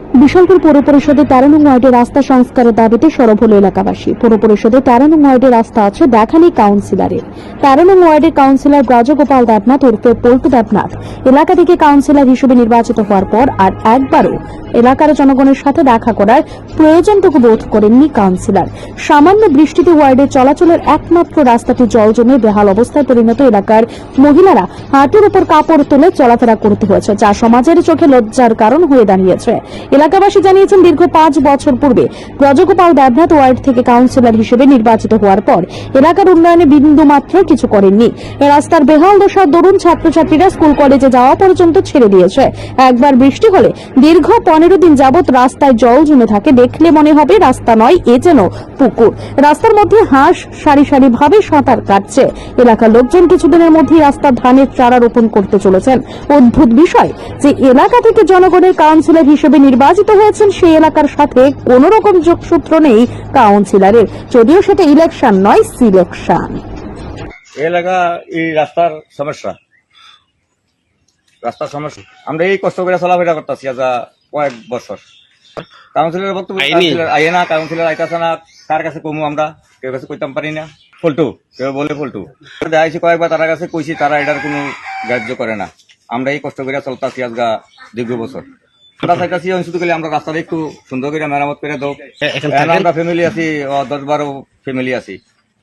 বিশালপুর পৌর পরিষদে তেরো নং ওয়ার্ডে রাস্তা সংস্কারের দাবিতে সরব হল এলাকাবাসী। পৌর পরিষদে তেরো নং ওয়ার্ডে রাস্তা আছে দেখানি কাউন্সিলরের। তেরো নং ওয়ার্ডের কাউন্সিলর ব্রজগোপাল দেবনাথ ওরফে পল্টু দেবনাথ। এলাকা থেকে কাউন্সিলর হিসেবে নির্বাচিত হওয়ার পর আর একবারও এলাকার জনগণের সাথে দেখা করার প্রয়োজনটুকু বোধ করেননি কাউন্সিলর। সামান্য বৃষ্টিতে ওয়ার্ডে চলাচলের একমাত্র রাস্তাটি জল জমে বেহাল অবস্থায় পরিণত এলাকার মহিলারা হাঁটুর উপর কাপড় তুলে চলাফেরা করতে হয়েছে, যা সমাজের চোখে লজ্জার কারণ হয়ে দাঁড়িয়েছে। এলাকাবাসী জানিয়েছেন, দীর্ঘ পাঁচ বছর পূর্বে ব্রজগোপাল দেবনাথ ওয়ার্ড থেকে কাউন্সিলর হিসেবে নির্বাচিত হওয়ার পর এলাকার উন্নয়নে বিন্দু মাত্র কিছু করেননি। রাস্তার বেহাল দশার দরুন ছাত্রছাত্রীরা স্কুল কলেজে যাওয়া পর্যন্ত ছেড়ে দিয়েছে। একবার বৃষ্টি হলে দীর্ঘ পনেরো দিন যাবৎ রাস্তায় জল জমে থাকে। দেখলে মনে হবে রাস্তা নয়, এ যেন পুকুর। রাস্তার মধ্যে হাঁস সারি সারি ভাবে সাঁতার কাটছে। এলাকার লোকজন কিছুদিনের মধ্যেই রাস্তা ধানের চারা রোপণ করতে চলেছেন। অদ্ভুত বিষয় যে এলাকা থেকে জনগণের কাউন্সিলর হিসেবে নির্বাচিত হয়েছেন সেই এলাকার সাথে কোন রকম যোগসূত্র নেই কাউন্সিলরের। যদিও সেটা ইলেকশন নয় সিলেকশন এলাকা এই রাস্তার সমস্যা। রাস্তার সমস্যা। আমরা এই কষ্ট করে চলাফেরা করতেছি আজ কয়েক বছর। কাউন্সিলর বক্তব্য কাউন্সিলর আইয়ে না কাউন্সিলর আইতাছে না কার কাছে কমু আমরা? কেউ কাছে কইতাম পারি না। ফল্টু কেউ বলে ফল্টু। দেখাইছি কয়েকবার তারা কাছে কইছি তারা এটার কোনো গ্রাহ্য করে না। আমরা এই কষ্ট করে চলতেছি আজগা দীর্ঘ বছর। আমরা চাইতাছি শুধু খালি আমরা রাস্তাটা একটু সুন্দর করে মেরামত করে দাও? আমরা ফ্যামিলি আছি ও দশ বারো ফ্যামিলি আছি।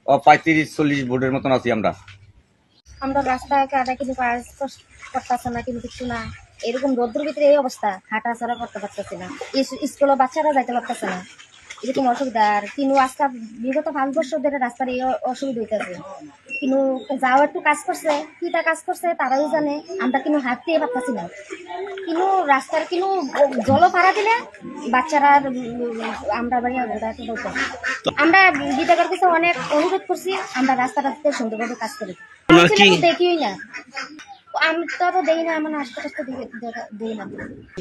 ও পঁয়ত্রিশ চল্লিশ বোর্ডের মতন আছি আমরা। আমরা রাস্তায় কিন্তু কাজ কর- করতেছে না কিন্তু কিছু না। এরকম রোদ্রের ভিতরে এই অবস্থা হাঁটা চড়া করতে পারতেছে না। ইস- স্কুলে বাচ্চারা যাইতে পারতেছে না। এরকম অসুবিধা। আর কিন্তু আজকে বিগত পাঁচ বছর ধরে রাস্তার এই অসুবিধা হইতেছে। কিন্তু যাও একটু কাজ করছে কিটা কাজ করছে তারাই জানে আমরা কিন্তু হাঁটতেই পারতেছি না। কিন্তু রাস্তার কিন্তু জল ভাড়া দিলে বাচ্চারা আমরা বাড়ি ঘোরাতে আমরা বিটাকার কাছে অনেক অনুরোধ করছি আমরা রাস্তাটাতে সুন্দরভাবে কাজ করি আপনারা কি- দেখিই না। আমি তো তো দেখি না আমার আশপাশে তো দেখি না।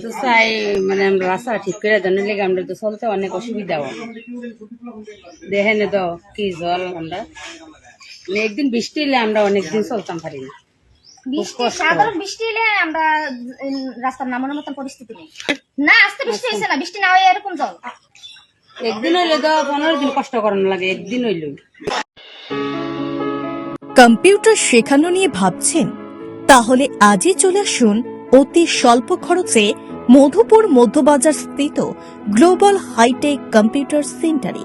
তো চাই মানে আমরা রাস্তা ঠিক করে দেন লেগে আমরা তো চলতে অনেক অসুবিধা হয়। দেখেন তো কি জল আমরা মানে একদিন বৃষ্টি এলে আমরা অনেকদিন চলতাম পারি না। বৃষ্টি সাধারণ বৃষ্টি এলে আমরা রাস্তার নামানোর মতন পরিস্থিতি নেই। না বৃষ্টি হয়েছে না বৃষ্টি না হয় এরকম জল। একদিন হইলে তো পনেরো দিন কষ্ট করানো লাগে একদিন হইলে। কম্পিউটার শেখানো নিয়ে ভাবছেন? তাহলে আজই চলে আসুন অতি স্বল্প খরচে মধুপুর মধ্যবাজার স্থিত গ্লোবাল হাইটেক কম্পিউটার সেন্টারে।